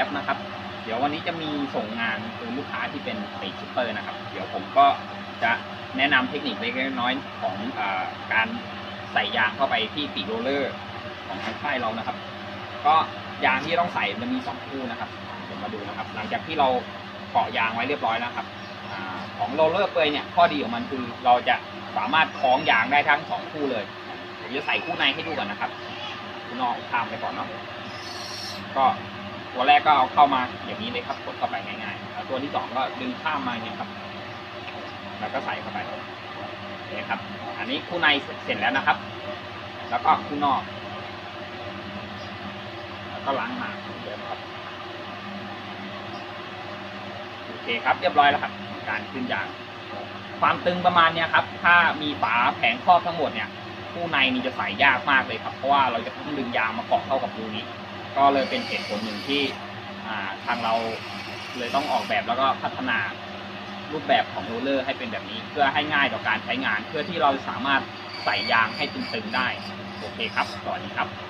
อปนะครับ เดี๋ยววันนี้จะมีส่งงานคือลูกค้าที่เป็นปีกซูเปอร์นะครับ เดี๋ยวผมก็จะแนะนำเทคนิคเล็กน้อยของอการใส่ยางเข้าไปที่ปีกโรเลอร์ของทางค่ายเรานะครับ ก็ยางที่ต้องใส่มันมีสองคู่นะครับเดี๋ยวมาดูนะครับ หลังจากที่เราเกาะยางไว้เรียบร้อยแล้วครับอของโรเลอร์เปยเนี่ยข้อดีของมันคือเราจะสามารถคล้องยางได้ทั้งสองคู่เลยผมจะใส่คู่ในให้ดูก่อนนะครับคู่นอกข้ามไปก่อนเนาะก็ ตัวแรกก็เอาเข้ามาอย่างนี้เลยครับกดเข้าไปง่ายๆแล้วตัวที่สองก็ดึงข้ามมาอย่างนี้ยครับ แล้วก็ใส่เข้าไปนี่ครับ อันนี้คู่ในเสร็จแล้วนะครับ แล้วก็คู่นอก แล้วก็ล้างมาเหมือนเดิมครับโอเคครับ เรียบร้อยแล้วครับ การขึ้นยางความตึงประมาณเนี้ยครับ ถ้ามีฝาแผงครอบทั้งหมดเนี่ย คู่ในนี่จะใส่ยากมากเลยครับ เพราะว่าเราจะต้องดึงยางมาเกาะเข้ากับรูนี้ ก็เลยเป็นเหตุผลหนึ่งที่ทางเราเลยต้องออกแบบแล้วก็พัฒนารูปแบบของโรลเลอร์ให้เป็นแบบนี้ เพื่อให้ง่ายต่อการใช้งาน เพื่อที่เราสามารถใส่ยางให้ตึงๆได้ โอเคครับสวัสดีครับ